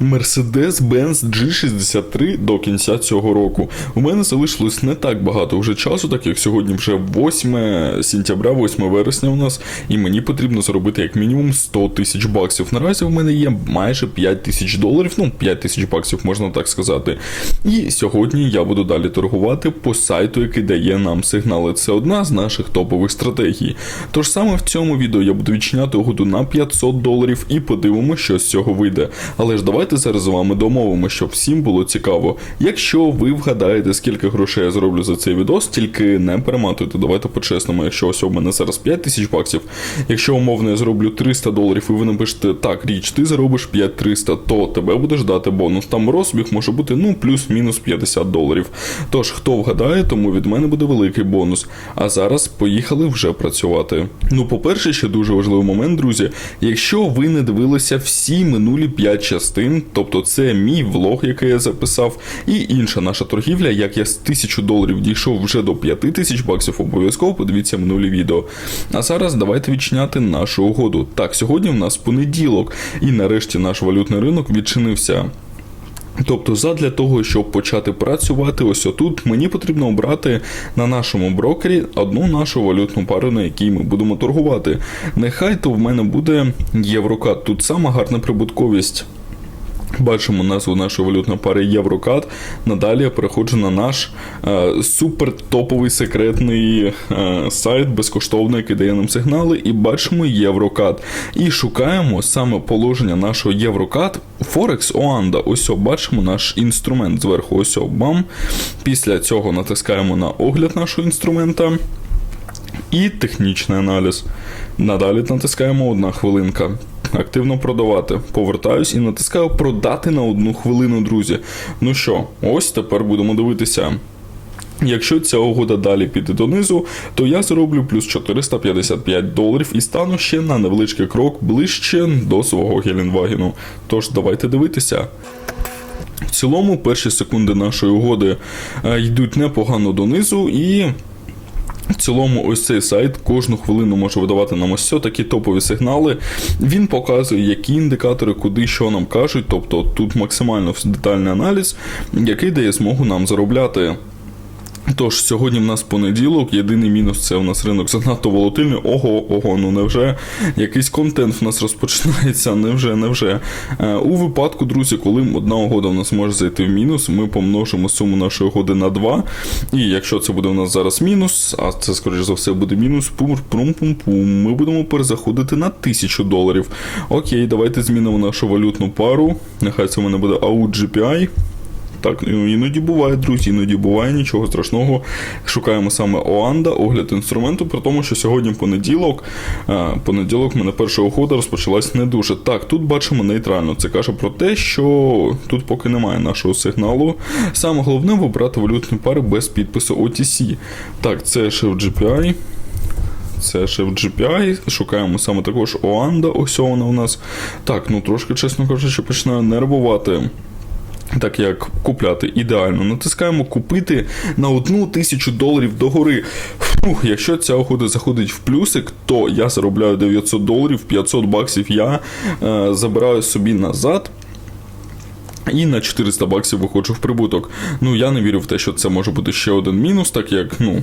Mercedes-Benz G63 до кінця цього року. У мене залишилось не так багато вже часу, так як сьогодні вже 8 сентября, 8 вересня у нас, і мені потрібно заробити як мінімум 100 тисяч баксів. Наразі в мене є майже 5 тисяч доларів, ну 5 тисяч баксів, можна так сказати. І сьогодні я буду далі торгувати по сайту, який дає нам сигнали. Це одна з наших топових стратегій. Тож саме в цьому відео я буду відчиняти угоду на 500 доларів і подивимося, що з цього вийде. Але ж давайте зараз з вами домовимо, щоб всім було цікаво. Якщо ви вгадаєте, скільки грошей я зроблю за цей відос, тільки не перематуйте. Давайте по-чесному, якщо ось у мене зараз 5 тисяч баксів, якщо умовно я зроблю 300 доларів, і ви напишете так, річ, ти заробиш 5300, то тебе буде ждати бонус. Там розбіг може бути ну плюс-мінус 50 доларів. Тож, хто вгадає, тому від мене буде великий бонус. А зараз поїхали вже працювати. Ну, по-перше, ще дуже важливий момент, друзі. Якщо ви не дивилися всі минулі 5 частин, тобто це мій влог, який я записав, і інша наша торгівля, як я з 1000 доларів дійшов вже до 5000 баксів, обов'язково подивіться минулі відео. А зараз давайте відчиняти нашу угоду. Так, сьогодні в нас понеділок, і нарешті наш валютний ринок відчинився. Тобто, задля того, щоб почати працювати ось отут, мені потрібно обрати на нашому брокері одну нашу валютну пару, на якій ми будемо торгувати. Нехай то в мене буде Єврокат. Тут сама гарна прибутковість. Бачимо назву нашої валютної пари Єврокат. Надалі я переходжу на наш е, супер топовий секретний е, сайт, безкоштовний, який дає нам сигнали, і бачимо Єврокат. І шукаємо саме положення нашого Єврокат Форекс Оанда. Ось бачимо наш інструмент зверху. Ось бам. Після цього натискаємо на огляд нашого інструмента. І технічний аналіз. Надалі натискаємо одна хвилинка. Активно продавати. Повертаюсь і натискаю продати на одну хвилину, друзі. Ну що, ось тепер будемо дивитися. Якщо ця угода далі піде донизу, то я зароблю плюс 455 доларів і стану ще на невеличкий крок ближче до свого Геленвагену. Тож давайте дивитися. В цілому, перші секунди нашої угоди е, йдуть непогано донизу і. Цілому, ось цей сайт кожну хвилину може видавати нам ось все такі топові сигнали. Він показує, які індикатори, куди що нам кажуть. Тобто тут максимально детальний аналіз, який дає змогу нам заробляти. Тож сьогодні в нас понеділок. Єдиний мінус це у нас ринок занадто волатильний. Ого, ого, ну невже якийсь контент в нас розпочинається? Невже, невже. Е, у випадку, друзі, коли одна угода в нас може зайти в мінус, ми помножимо суму нашої угоди на 2. І якщо це буде у нас зараз мінус, а це скоріш за все буде мінус, пум пум пум пум ми будемо перезаходити на 1000 доларів. Окей, давайте змінимо нашу валютну пару. Нехай це в мене буде AUD GPI. Так, ну, іноді буває, друзі, іноді буває нічого страшного. Шукаємо саме Оанда, огляд інструменту, при тому, що сьогодні понеділок. е, Понеділок мене перша угода розпочалась не дуже. Так, тут бачимо нейтрально. Це каже про те, що тут поки немає нашого сигналу. Саме головне вибрати валютні пари без підпису OTC. Так, це ще в GPI. Це ще в GPI, шукаємо саме також Оанда, ось вона у нас. Так, ну трошки, чесно кажучи, починаю нервувати. Так як купляти ідеально, натискаємо купити на одну тисячу доларів догори. Фух, якщо ця угода заходить в плюсик, то я заробляю 900 доларів, 500 баксів я е, забираю собі назад. І на 400 баксів виходжу в прибуток. Ну я не вірю в те, що це може бути ще один мінус, так як ну.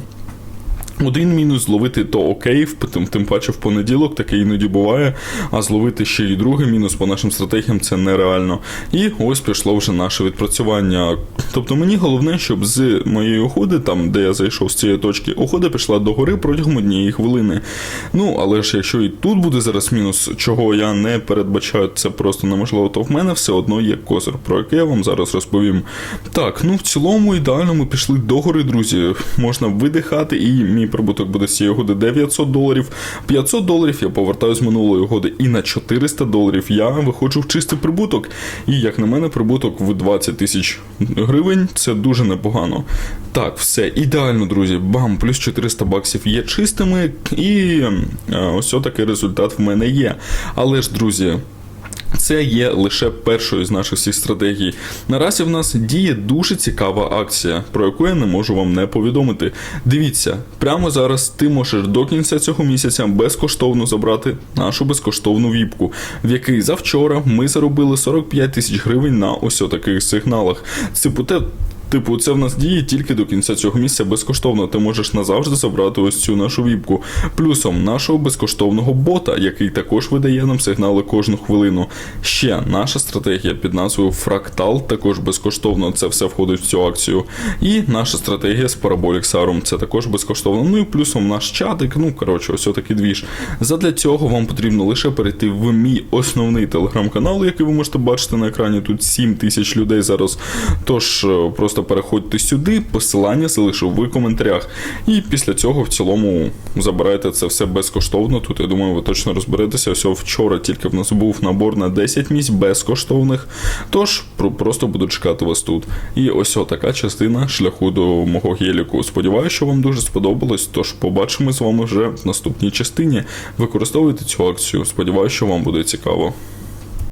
Один мінус зловити то окей, тим, паче в понеділок таке іноді буває, а зловити ще й другий мінус по нашим стратегіям це нереально. І ось пішло вже наше відпрацювання. Тобто мені головне, щоб з моєї уходи, там де я зайшов з цієї точки, ухода пішла догори протягом однієї хвилини. Ну, але ж якщо і тут буде зараз мінус, чого я не передбачаю, це просто неможливо, то в мене все одно є козир, про який я вам зараз розповім. Так, ну в цілому ідеально ми пішли догори, друзі. Можна видихати, і мій прибуток буде з цієї угоди 900 доларів. 500 доларів я повертаю з минулої угоди, і на 400 доларів я виходжу в чистий прибуток. І як на мене, прибуток в 20 тисяч гривень це дуже непогано. Так, все ідеально, друзі. Бам, плюс 400 баксів є чистими, і е, ось такий результат в мене є. Але ж, друзі. Це є лише першою з наших всіх стратегій. Наразі в нас діє дуже цікава акція, про яку я не можу вам не повідомити. Дивіться, прямо зараз ти можеш до кінця цього місяця безкоштовно забрати нашу безкоштовну віпку, в якій завчора ми заробили 45 тисяч гривень на ось таких сигналах. Це те, Типу, це в нас діє тільки до кінця цього місяця безкоштовно. Ти можеш назавжди забрати ось цю нашу віпку. Плюсом нашого безкоштовного бота, який також видає нам сигнали кожну хвилину. Ще наша стратегія під назвою Фрактал, також безкоштовно. Це все входить в цю акцію. І наша стратегія з Sarum, це також безкоштовно. Ну і плюсом наш чатик. Ну коротше, ось такий двіж. Задля цього вам потрібно лише перейти в мій основний телеграм-канал, який ви можете бачити на екрані. Тут 7 тисяч людей зараз. Тож е, просто переходьте сюди, посилання залишу в коментарях. І після цього в цілому забирайте це все безкоштовно. Тут я думаю, ви точно розберетеся. Ось вчора тільки в нас був набор на 10 місць безкоштовних. Тож просто буду чекати вас тут. І ось така частина шляху до мого геліку. Сподіваюся, що вам дуже сподобалось. Тож побачимо з вами вже в наступній частині. Використовуйте цю акцію. Сподіваюся, що вам буде цікаво.